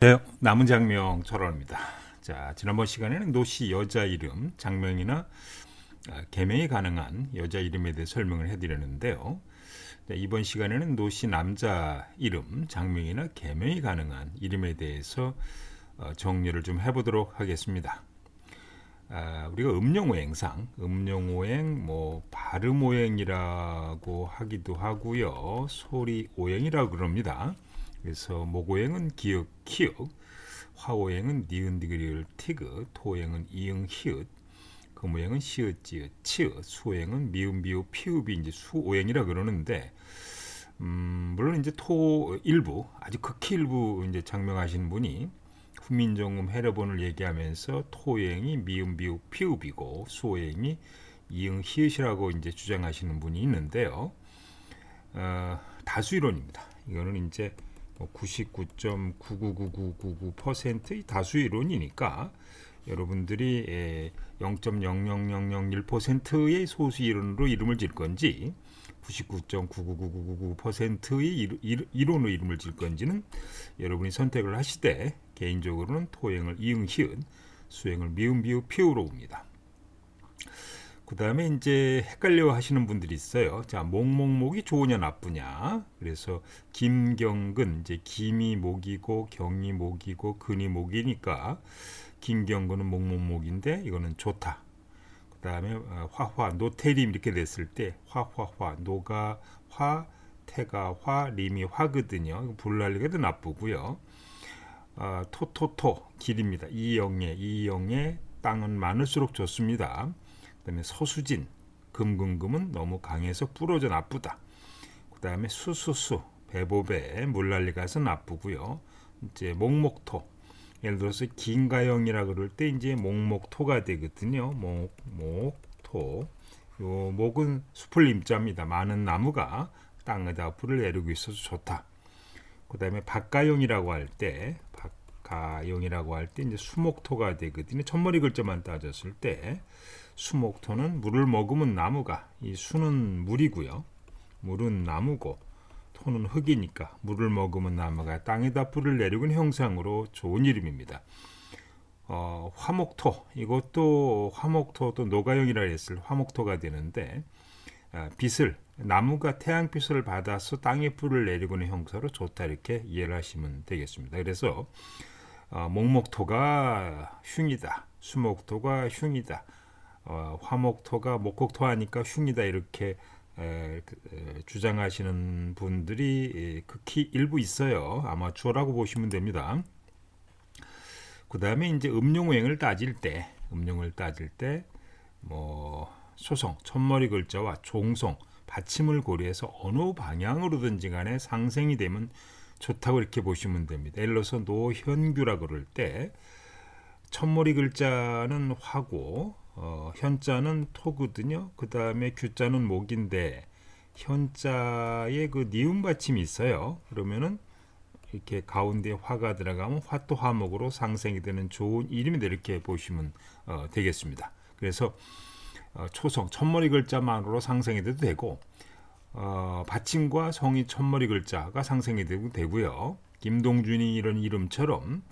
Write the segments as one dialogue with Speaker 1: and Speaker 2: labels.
Speaker 1: 네, 남은 장명 철원입니다. 자, 지난번 시간에는 노시 여자 이름, 장명이나 아, 개명이 가능한 여자 이름에 대해 설명을 해드렸는데요. 자, 이번 시간에는 노시 남자 이름, 장명이나 개명이 가능한 이름에 대해서 어, 정리를 좀 해보도록 하겠습니다. 아, 우리가 음용오행상, 음용오행, 뭐 발음오행이라고 하기도 하고요, 소리오행이라고 그럽니다. 그래서 목오행은 기역, 키역, 화오행은 니은, 디귿, 티귿, 토오행은 이응, 히읗, 금오행은 시읒, 지읒, 치읒, 수오행은 미음, 비읍, 피읍이 이제 수오행이라 그러는데, 음, 물론 이제 토 일부, 아주 극히 일부 이제 장명하신 분이 후민정음 해려본을 얘기하면서 토행이 미음, 비읍, 피읍이고 수오행이 이응, 히읗이라고 이제 주장하시는 분이 있는데요. 어, 다수 이론입니다. 이거는 이제 99.999999%의 다수 이론이니까 여러분들이 예, 0.00001%의 소수 이론으로 이름을 질 건지 99.99999%의 이론으로 이름을 질 건지는 여러분이 선택을 하시되 개인적으로는 토행을 이응 히읗 수행을 미음 비읍 피우로 옵니다. 그 다음에 이제 헷갈려 하시는 분들이 있어요. 자, 목목목이 좋으냐 나쁘냐. 그래서 김경근, 이제 김이 목이고 경이 목이고 근이 목이니까 김경근은 목목목인데 이거는 좋다. 그 다음에 어, 화화, 노태림 이렇게 됐을 때 화화화, 노가 화, 태가 화, 림이 화거든요. 불날리게도 나쁘고요. 어, 토토토 길입니다. 이영예, 이영예 땅은 많을수록 좋습니다. 그다음에 서수진 금금금은 너무 강해서 부러져 나쁘다. 그다음에 수수수 배보배 물난리 가서 나쁘고요. 이제 목목토 예를 들어서 긴가영이라 그럴 때 이제 목목토가 되거든요. 목목토 요 목은 숲을 임자입니다. 많은 나무가 땅에다 불을 내리고 있어서 좋다. 그다음에 박가영이라고 할때박 가영이라고 할 때 이제 수목토가 되거든요. 첫머리 글자만 따졌을 때 수목토는 물을 머금은 나무가 이 수는 물이고요. 물은 나무고 토는 흙이니까 물을 머금은 나무가 땅에다 불을 내리는 형상으로 좋은 이름입니다. 어, 화목토 이것도 화목토도 노가영이라 했을 화목토가 되는데 아, 빛을 나무가 태양빛을 받아서 땅에 불을 내리고는 형사로 좋다 이렇게 이해를 하시면 되겠습니다. 그래서 어, 목목토가 흉이다, 수목토가 흉이다. 어, 화목토가 목곡토 하니까 흉이다 이렇게 에, 그, 에, 주장하시는 분들이 에, 극히 일부 있어요. 아마추어라고 보시면 됩니다. 그 다음에 이제 음용오행을 따질 때, 음용을 따질 때, 뭐 소송, 첫머리 글자와 종송, 받침을 고려해서 어느 방향으로든지 간에 상생이 되면 좋다고 이렇게 보시면 됩니다. 예를 들어서 노현규라 그럴 때 첫머리 글자는 화고 어, 현자는 토거든요. 그 다음에 규자는 목인데 현자에 그 니은 받침이 있어요. 그러면은 이렇게 가운데 화가 들어가면 화또 화목으로 상생이 되는 좋은 이름이 이렇게 보시면 어, 되겠습니다. 그래서 어, 초성 첫머리 글자만으로 상생이 돼도 되고 어, 받침과 성이 첫머리 글자가 상생이 되고 되고 요. 김동준이 이런 이름처럼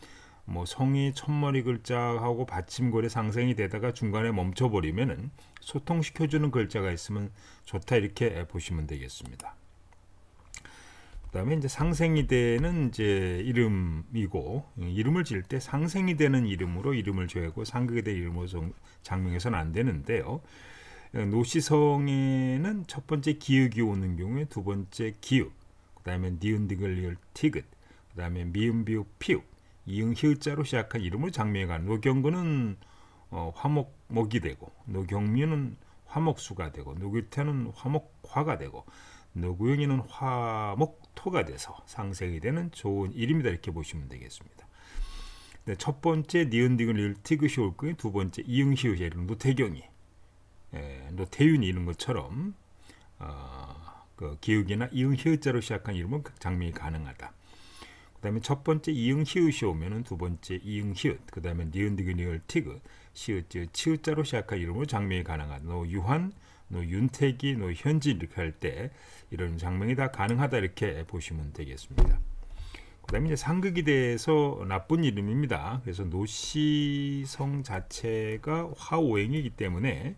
Speaker 1: 뭐 성이 첫머리 글자하고 받침골에 상생이 되다가 중간에 멈춰버리면은 소통시켜주는 글자가 있으면 좋다 이렇게 보시면 되겠습니다. 그다음에 이제 상생이 되는 이제 이름이고 이름을 지을 때 상생이 되는 이름으로 이름을 정하고 상극이 된 이름으로 장명해서는 안 되는데요. 노시성에는 첫 번째 기역이 오는 경우에 두 번째 기역, 그다음에 니은 디귿 리을 티귿, 그다음에 미음 비읍 피읍 이응 히읗자로 시작한 이름으로 장명해간 노경근은 어, 화목목이 되고 노경미는 화목수가 되고 노규태는 화목화가 되고 노구영이는 화목토가 돼서 상생이 되는 좋은 이름이다 이렇게 보시면 되겠습니다. 네, 첫 번째 니은디근 일티그시 올 거예요. 두 번째 예를 노태경이 예, 노태윤이 이런 것처럼 어, 그 기억이나 이응히읗자로 시작한 이름은 장명이 가능하다. 그다음에 첫 번째 이응 히읗이 오면은 두 번째 이응 히읗, 그다음에 니은 디귿 니을 티귿, 시읒 지 치읒자로 시작한 이름으로 장명이 가능한 노유한, 노 윤택이, 노 현지 이렇게 할 때 이런 장명이 다 가능하다 이렇게 보시면 되겠습니다. 그다음에 이제 상극이 돼서 나쁜 이름입니다. 그래서 노시성 자체가 화오행이기 때문에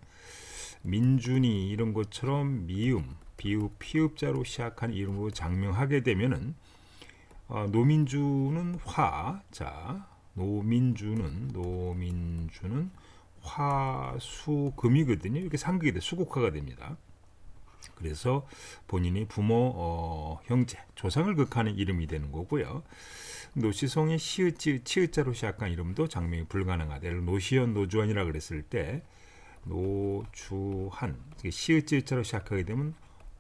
Speaker 1: 민준이 이런 것처럼 미음, 비읍, 피읍자로 시작한 이름으로 장명하게 되면은 어, 노민주는 화, 자 노민주는 노민주는 화수금이거든요. 이렇게 상극이 돼 수국화가 됩니다. 그래서 본인이 부모, 어, 형제, 조상을 극하는 이름이 되는 거고요. 노시성의 시읒, 치읒자로 시작한 이름도 장명이 들어 노시현, 노주환이라 그랬을 때 노주한 시읒자로 시작하게 되면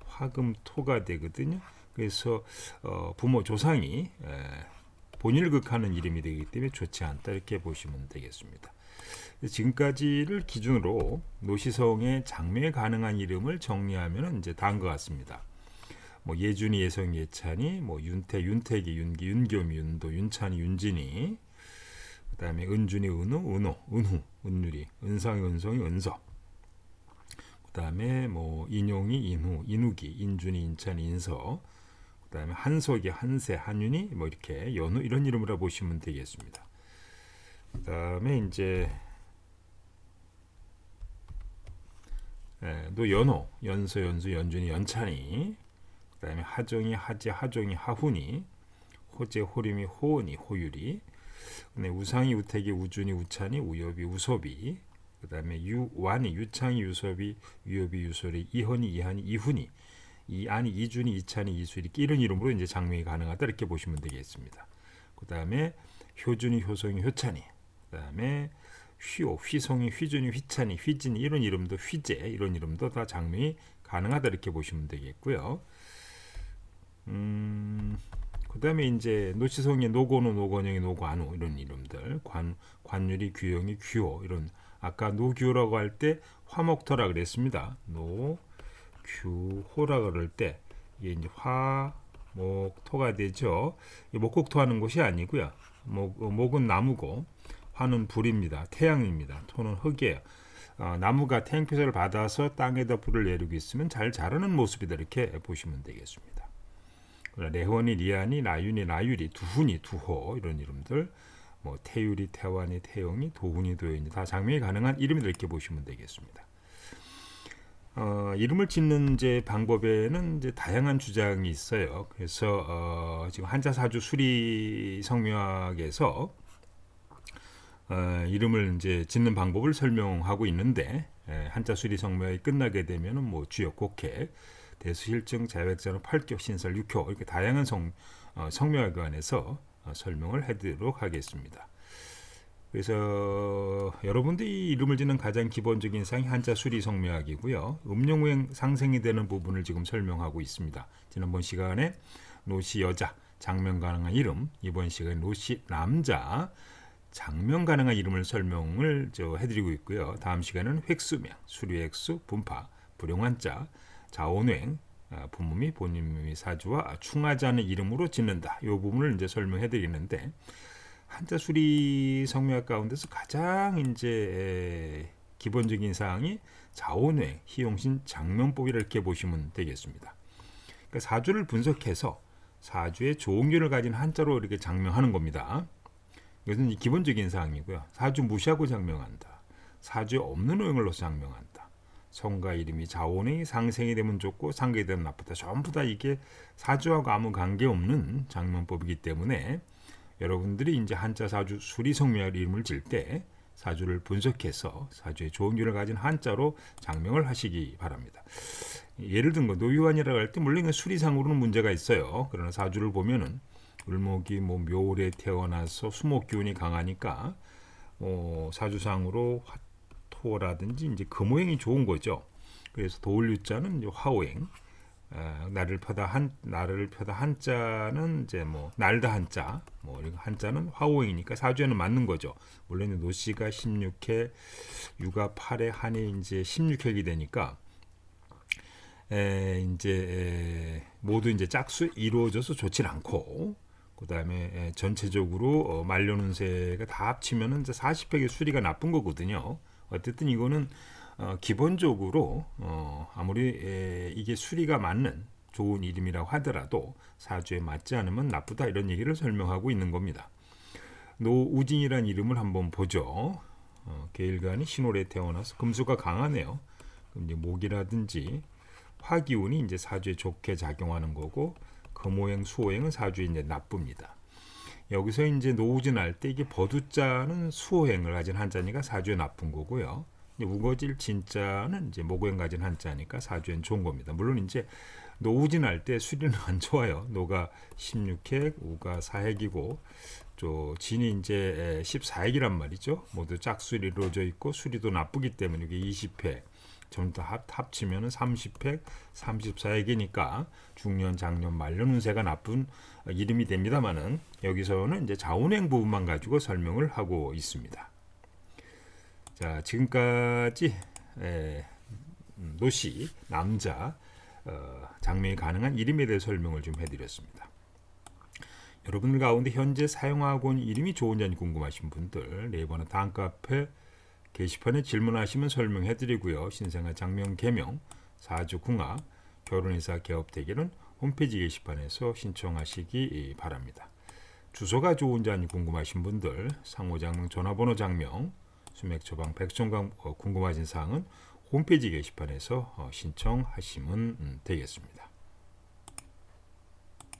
Speaker 1: 화금토가 되거든요. 그래서 어, 부모 조상이 에, 본인을 극하는 이름이 되기 때문에 좋지 않다 이렇게 보시면 되겠습니다. 지금까지를 기준으로 노시성의 장명에 가능한 이름을 정리하면 이제 다음 것 같습니다. 뭐 예준이, 예성, 예찬이, 뭐 윤태, 윤태기, 윤기, 윤겸이, 윤도, 윤찬이, 윤진이, 그 다음에 은준이, 은우, 은호, 은후, 은유리, 은상이, 은성이, 은석. 그 다음에 뭐 인용이, 인후, 인욱이, 인준이, 인찬이, 인서. 그 다음에 한석이, 한세, 한윤이 뭐 이렇게 연우 이런 이름으로 보시면 되겠습니다. 그 다음에 이제 예, 또 연호, 연서, 연수, 연준이, 연찬이, 그 다음에 하정이, 하재, 하종이, 하훈이, 호재, 호림이, 호은이, 호율이, 근데 우상이, 우택이, 우준이, 우찬이, 우엽이, 우섭이, 그 다음에 유완이, 유창이, 유섭이, 유엽이, 유솔이, 이헌이, 이한이, 이훈이, 이 안이, 이준이, 이찬이, 이술이 이런 이름으로 이제 장명이 가능하다 이렇게 보시면 되겠습니다. 그 다음에 효준이, 효성이, 효찬이, 그 다음에 휘오, 휘성이, 휘준이, 휘찬이, 휘진이 이런 이름도 휘재 이런 이름도 다 장명이 가능하다 이렇게 보시면 되겠고요. 음, 그다음에 이제 노치성의 노고노, 노건영이, 노관우 이런 이름들, 관 관율이, 규영이, 규호 이런 아까 노규호라고 할 때 화목토라 그랬습니다. 노규호라 그럴 때 이게 이제 화목토가 되죠. 목곡토 하는 곳이 아니고요. 목, 목은 나무고 화는 불입니다. 태양입니다. 토는 흙이에요. 어, 나무가 태양표를 받아서 땅에다 불을 내리고 있으면 잘 자라는 모습이다 이렇게 보시면 되겠습니다. 레원이, 리안이, 나윤이, 나율이, 두훈이, 두호 이런 이름들, 뭐 태율이, 태완이, 태영이, 도훈이, 도연이 다 장명이 가능한 이름이 이렇게 보시면 되겠습니다. 어, 이름을 짓는 이제 방법에는 이제 다양한 주장이 있어요. 그래서 어, 지금 한자 사주 수리 성명학에서 어, 이름을 이제 짓는 방법을 설명하고 있는데 에, 한자 수리 성명이 끝나게 되면은 뭐 주역 곡해 대수실증 자백자는 팔격 신설 육효 이렇게 다양한 성 어, 성명에 관해서 어, 설명을 해드리도록 하겠습니다. 그래서 여러분들이 이름을 짓는 가장 기본적인 상이 한자 수리 성명학이고요. 음용우행 상생이 되는 부분을 지금 설명하고 있습니다. 지난번 시간에 노시 여자 장명 가능한 이름, 이번 시간에 노시 남자 장명 가능한 이름을 설명을 저 해드리고 있고요. 다음 시간은 획수명, 수리획수, 분파, 불용한자, 자원행, 부모 및 본인 및 사주와 충하지 않은 이름으로 짓는다. 이 부분을 이제 설명해 드리는데 한자 수리 성명학 가운데서 가장 이제 기본적인 사항이 자원행, 희용신, 장명법이라 이렇게 보시면 되겠습니다. 그러니까 사주를 분석해서 사주의 조응률을 가진 한자로 이렇게 장명하는 겁니다. 이것은 기본적인 사항이고요. 사주 무시하고 장명한다. 사주에 없는 오행을 서 장명한다. 성과 이름이 자원이 상생이 되면 좋고 상계이 되면 나쁘다. 전부 다 이게 사주하고 아무 관계 없는 장명법이기 때문에 여러분들이 이제 한자 사주 수리 성명의 이름을 질 때 사주를 분석해서 사주의 좋은 균을 가진 한자로 장명을 하시기 바랍니다. 예를 든 거 노유한이라고 할 때 물론 수리상으로는 문제가 있어요. 그러나 사주를 보면은 을목이 뭐 묘월에 태어나서 수목 기운이 강하니까 어, 사주상으로 화 토라든지 이제 금오행이 좋은 거죠. 그래서 도울유자는 화오행, 어, 나를 펴다 한 나를 펴다 한자는 이제 뭐 날다 한자, 뭐 한자는 화오행이니까 사주에는 맞는 거죠. 물론 노씨가 16회, 유가 8회, 한이 이제 16획이 되니까 에, 이제 에, 모두 이제 짝수 이루어져서 좋질 않고 그 다음에 전체적으로 어, 말년운세가 다 합치면은 이제 40획의 수리가 나쁜 거거든요. 어쨌든 이거는 어, 기본적으로 어, 아무리 에, 이게 수리가 맞는 좋은 이름이라고 하더라도 사주에 맞지 않으면 나쁘다 이런 얘기를 설명하고 있는 겁니다. 노우진이란 이름을 한번 보죠. 어, 계일간이 신월에 태어나서 금수가 강하네요. 그럼 이제 목이라든지 화기운이 이제 사주에 좋게 작용하는 거고 금오행, 수오행은 사주에 이제 나쁩니다. 여기서 이제 노우진 할때 이게 버두자는 수호행을 가진 한자니까 사주에 나쁜 거고요. 우거질 진자는 이제 목오행 가진 한자니까 사주엔 좋은 겁니다. 물론 이제 노우진 할 때 수리는 안 좋아요. 노가 16핵, 우가 4핵이고 저 진이 이제 14핵이란 말이죠. 모두 짝수리 이루어져 있고 수리도 나쁘기 때문에 이게 20핵 전부 다 합, 합치면은 30핵, 34핵이니까 중년, 장년, 말년 운세가 나쁜 이름이 됩니다만은 여기서는 이제 자운행 부분만 가지고 설명을 하고 있습니다. 자, 지금까지 에, 음, 노시 남자 어, 장명이 가능한 이름에 대해 설명을 좀 해드렸습니다. 여러분들 가운데 현재 사용하고 있는 이름이 좋은지 궁금하신 분들 네이버나 다음 카페 게시판에 질문하시면 설명해 드리고요. 신생아 장명 개명, 사주 궁합, 결혼이사 개업 대결은 홈페이지 게시판에서 신청하시기 바랍니다. 주소가 좋은지 아니 궁금하신 분들 상호 장명, 전화번호 장명, 수맥 처방, 백종강 어, 궁금하신 사항은 홈페이지 게시판에서 어, 신청하시면 음, 되겠습니다.